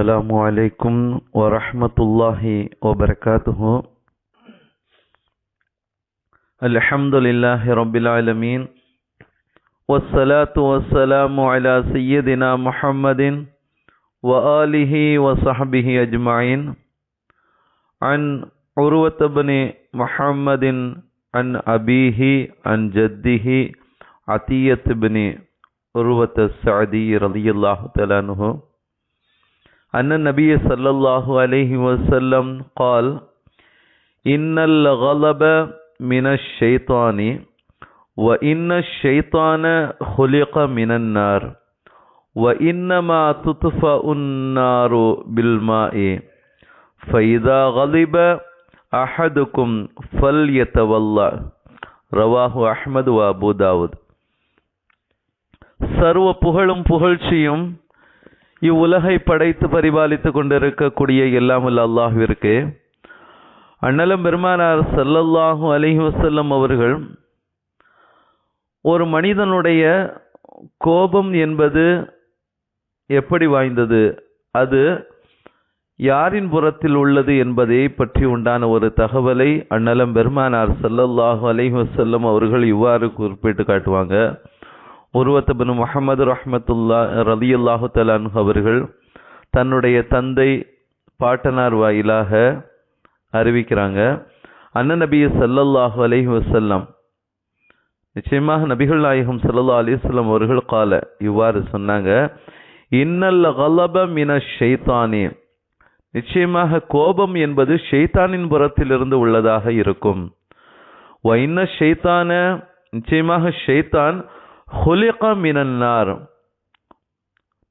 السلام عليكم ورحمة الله وبركاته. الحمد لله رب العالمين. والصلاة والسلام على سيدنا محمد وآله وصحبه أجمعين. عن عروة بن محمد عن أبيه عن جده عطية بن عروة السعدي رضي الله تعالى عنه. أن النبي صلى الله عليه وسلم قال إن الغضب من الشيطان وإن الشيطان خلق من النار وإنما تطفأ النار بالماء فإذا غضب أحدكم فليتولى رواه أحمد وأبو داود சர்வ புகழும் புகழ்ச்சியும் இவ்வுலகை படைத்து பரிபாலித்து கொண்டிருக்கக்கூடிய எல்லாமல் அல்லாஹ்விற்கு அண்ணலம் பெருமானார் சல்லல்லாஹு அலைஹி வசல்லம் அவர்கள் ஒரு மனிதனுடைய கோபம் என்பது எப்படி வாய்ந்தது? அது யாரின் புறத்தில் உள்ளது என்பதை பற்றி உண்டான ஒரு தகவலை அண்ணலம் பெருமானார் சல்லல்லாஹு அலைஹி வசல்லம் அவர்கள் இவ்வாறு குறிப்பிட்டு காட்டுவாங்க. உருவத் பின் முகமது ரஹமத்துல்லா ரலியல்லாஹு தலான் அவர்கள் தன்னுடைய தந்தை பாட்டனார் வாயிலாக அறிவிக்கிறாங்க. அண்ணன் நபி சல்லல்லாஹு அலஹி வஸல்லம் நிச்சயமாக நபிகள் நாயகம் சல்லா அலிஸ்லாம் அவர்கள் கால இவ்வாறு சொன்னாங்க. இன்னல் கலப மின ஷைத்தானி நிச்சயமாக கோபம் என்பது ஷெய்தானின் புறத்திலிருந்து உள்ளதாக இருக்கும். வைன்ன ஷெய்தான நிச்சயமாக ஷெய்தான் ஹுலிக மினன்னார்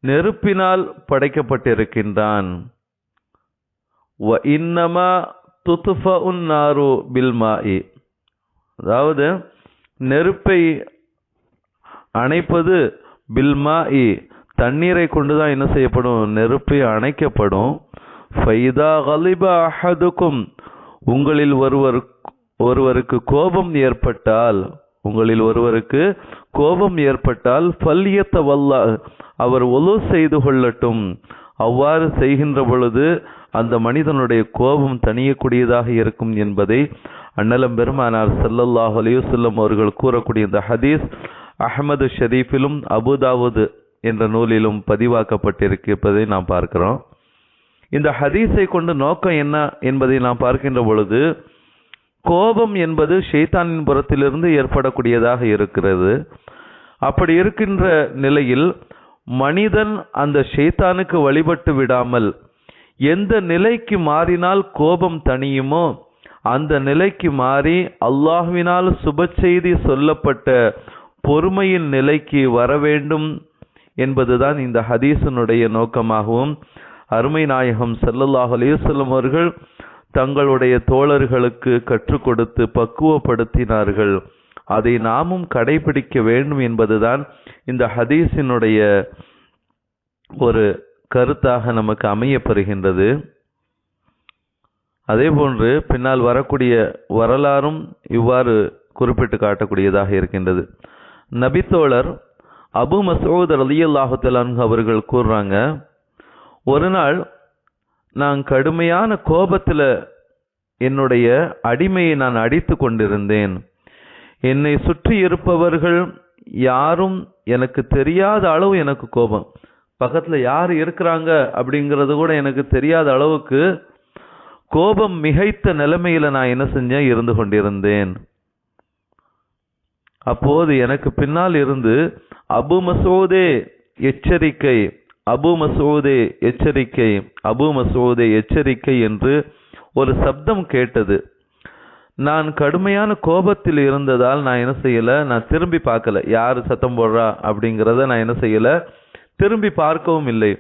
நெருப்பினால் படைக்கப்பட்டிருக்கின்றான். வ இன்னமா துத்துஃப உன்னாரு பில்மாஇ அதாவது நெருப்பை அணைப்பது பில்மாஇ தண்ணீரை கொண்டு தான் என்ன செய்யப்படும்? நெருப்பு அணைக்கப்படும். ஃபைதா கலிப அஹதுக்கும் உங்களில் ஒருவர் ஒருவருக்கு கோபம் ஏற்பட்டால் உங்களில் ஒருவருக்கு கோபம் ஏற்பட்டால் பல்யத்த வல்ல அவர் ஒலு செய்து கொள்ளட்டும். அவ்வாறு செய்கின்ற பொழுது அந்த மனிதனுடைய கோபம் தணியக்கூடியதாக இருக்கும் என்பதை அண்ணலம் பெருமானார் சல்லல்லாஹ் அலையுசல்லம் அவர்கள் கூறக்கூடிய இந்த ஹதீஸ் அஹமது ஷரீஃபிலும் அபுதாவுது என்ற நூலிலும் பதிவாக்கப்பட்டிருப்பதை நாம் பார்க்கிறோம். இந்த ஹதீஸை கொண்டு நோக்கம் என்ன என்பதை நாம் பார்க்கின்ற பொழுது கோபம் என்பது ஷெய்தானின் புறத்திலிருந்து ஏற்படக்கூடியதாக இருக்கிறது. அப்படி இருக்கின்ற நிலையில் மனிதன் அந்த ஷெய்தானுக்கு வழிபட்டு விடாமல் எந்த நிலைக்கு மாறினால் கோபம் தணியுமோ அந்த நிலைக்கு மாறி அல்லாஹுவினால் சுப செய்தி சொல்லப்பட்ட பொறுமையின் நிலைக்கு வர வேண்டும் என்பதுதான் இந்த ஹதீசனுடைய நோக்கமாகவும் அருமை நாயகம் சல்லல்லாஹ் அலையுசல்லம் அவர்கள் தங்களுடைய தோழர்களுக்கு கற்றுக் கொடுத்து பக்குவப்படுத்தினார்கள். அதை நாமும் கடைபிடிக்க வேண்டும் என்பதுதான் இந்த ஹதீஸினுடைய ஒரு கருத்தாக நமக்கு அமையப்பெறுகின்றது. அதே போன்று பின்னால் வரக்கூடிய வரலாறும் இவ்வாறு குறிப்பிட்டு காட்டக்கூடியதாக இருக்கின்றது. நபித்தோழர் அபு மசூத் ரலியல்லாஹுத்தலான் அவர்கள் கூறுறாங்க ஒரு நாள் நான் கடுமையான கோபத்தில் என்னுடைய அடிமையை நான் அடித்து கொண்டிருந்தேன். என்னை சுற்றி இருப்பவர்கள் யாரும் எனக்கு தெரியாத அளவு எனக்கு கோபம். பக்கத்தில் யார் இருக்கிறாங்க அப்படிங்கிறது கூட எனக்கு தெரியாத அளவுக்கு கோபம் மிகைத்த நிலைமையில் நான் என்ன செஞ்சேன்? இருந்து கொண்டிருந்தேன். அப்போது எனக்கு பின்னால் இருந்து அபு மசோதே எச்சரிக்கை அபு மசூதே எச்சரிக்கை அபு மசூதே எச்சரிக்கை என்று ஒரு சப்தம் கேட்டது. நான் கடுமையான கோபத்தில் இருந்ததால் நான் என்ன செய்யலை? நான் திரும்பி பார்க்கல. யார் சத்தம் போடுறா அப்படிங்கிறத நான் என்ன செய்யல? திரும்பி பார்க்கவும் இல்லை.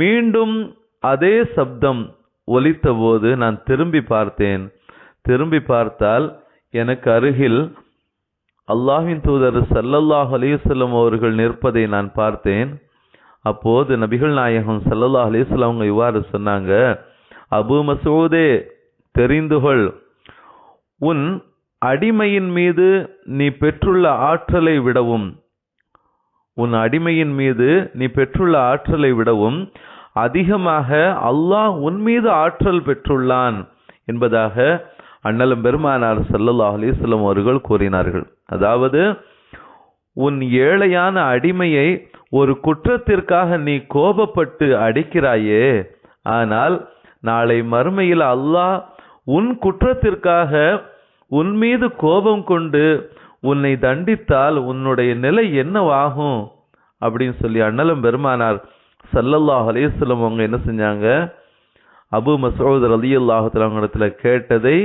மீண்டும் அதே சப்தம் ஒலித்த போது நான் திரும்பி பார்த்தேன். திரும்பி பார்த்தால் எனக்கு அருகில் அல்லாஹின் தூதர் சல்லல்லாஹ் அலிவசல்லம் அவர்கள் நிற்பதை நான் பார்த்தேன். அப்போது நபிகள் நாயகம் சல்லல்லா அலிஸ்ல அவங்க இவ்வாறு சொன்னாங்க அபு மசூதே தெரிந்துகொள் உன் அடிமையின் மீது நீ பெற்றுள்ள ஆற்றலை விடவும். உன் அடிமையின் மீது நீ பெற்றுள்ள ஆற்றலை விடவும். அதிகமாக அல்லாஹ் உன் மீது ஆற்றல் பெற்றுள்ளான். என்பதாக அண்ணலும் பெருமானார் சல்லல்லா அலிஸ்லம் அவர்கள் கூறினார்கள். அதாவது உன் ஏழையான அடிமையை ஒரு குற்றத்திற்காக நீ கோபப்பட்டு அடிக்கிறாயே ஆனால் நாளை மறுமையில் அல்லாஹ் உன் குற்றத்திற்காக உன் மீது கோபம் கொண்டு உன்னை தண்டித்தால் உன்னுடைய நிலை என்னவாகும்? அப்படின்னு சொல்லி அண்ணலும் பெருமானார் சல்லல்லாஹ் அலைஹி அவங்க என்ன செஞ்சாங்க? அபு மசூத் அலி அல்லாஹத்தில் அவங்க இடத்துல கேட்டதை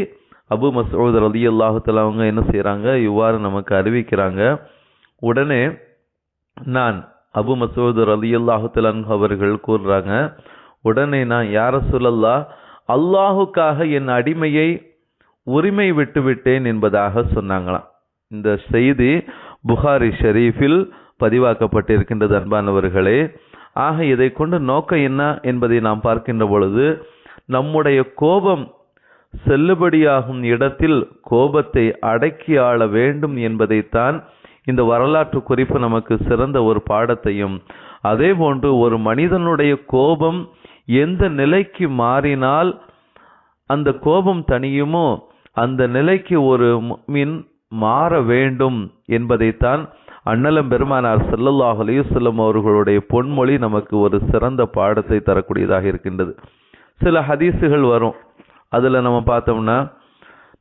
அபு மசூத் அலி அல்லாஹத்தில் அவங்க என்ன செய்கிறாங்க இவ்வாறு நமக்கு அறிவிக்கிறாங்க. உடனே நான் அபு மசூத் ரலியல்லாஹு அல்லாஹுத்தலன் அவர்கள் கூறுறாங்க உடனே நான் யார சொல்லல்லா அல்லாஹுக்காக என் அடிமையை உரிமை விட்டுவிட்டேன் என்பதாக சொன்னாங்களாம். இந்த செய்தி புகாரி ஷெரீஃபில் பதிவாக்கப்பட்டிருக்கின்றது அன்பானவர்களே. ஆக இதை கொண்டு நோக்கம் என்ன என்பதை நாம் பார்க்கின்ற பொழுது நம்முடைய கோபம் செல்லுபடியாகும் இடத்தில் கோபத்தை அடக்கி ஆள வேண்டும் என்பதைத்தான் இந்த வரலாற்று குறிப்பு நமக்கு சிறந்த ஒரு பாடத்தையும். அதே போன்று ஒரு மனிதனுடைய கோபம் எந்த நிலைக்கு மாறினால் அந்த கோபம் தனியுமோ அந்த நிலைக்கு ஒரு மின் மாற வேண்டும் என்பதைத்தான் அண்ணலம் பெருமானார் செல்லல்லாஹ் அலையுசல்லம் அவர்களுடைய பொன்மொழி நமக்கு ஒரு சிறந்த பாடத்தை தரக்கூடியதாக இருக்கின்றது. சில ஹதீஸுகள் வரும். அதில் நம்ம பார்த்தோம்னா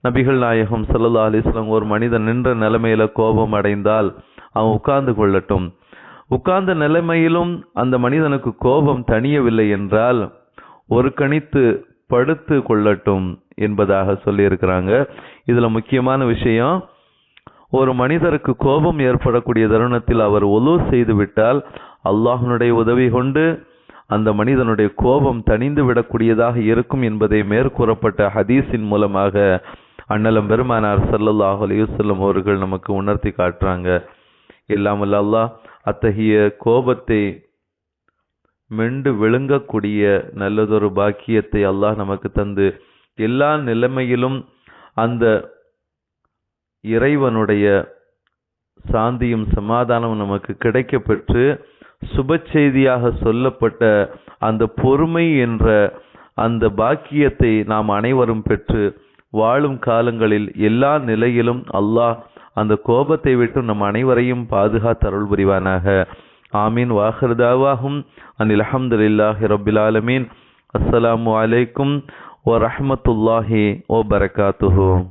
நபிகள் நாயகம் ஸல்லல்லாஹு அலைஹி ஒரு மனிதன் நின்ற நிலைமையில கோபம் அடைந்தால் அவன் உட்கார்ந்து கொள்ளட்டும். உட்கார்ந்த நிலைமையிலும் அந்த மனிதனுக்கு கோபம் தணியவில்லை என்றால் ஒரு கணித்து படுத்து கொள்ளட்டும் என்பதாக சொல்லியிருக்கிறாங்க. இதுல முக்கியமான விஷயம் ஒரு மனிதருக்கு கோபம் ஏற்படக்கூடிய தருணத்தில் அவர் ஒலு செய்து விட்டால் உதவி கொண்டு அந்த மனிதனுடைய கோபம் தணிந்து விடக்கூடியதாக இருக்கும் என்பதை மேற்கூறப்பட்ட ஹதீஸின் மூலமாக அண்ணலம் பெருமானார் சல்லல்லாஹ் அலையுசல்லம் அவர்கள் நமக்கு உணர்த்தி காட்டுறாங்க. இல்லாமல் அல்லாஹ் அத்தகைய கோபத்தை மெண்டு விழுங்கக்கூடிய நல்லதொரு பாக்கியத்தை அல்லாஹ் நமக்கு தந்து எல்லா நிலைமையிலும் அந்த இறைவனுடைய சாந்தியும் சமாதானமும் நமக்கு கிடைக்க பெற்று சுப செய்தியாக சொல்லப்பட்ட அந்த பொறுமை என்ற அந்த பாக்கியத்தை நாம் அனைவரும் பெற்று வாழும் காலங்களில் எல்லா நிலையிலும் அல்லாஹ் அந்த கோபத்தை விட்டு நம் அனைவரையும் பாதுகாத்து அருள் புரிவானாக. ஆமீன். வாஹர்தாவாகும் அனில் அஹமதுல்லாஹி ரபிலாலமீன் அஸ்ஸலாமு அலைக்கும் ஓ பரகாத்துஹூ.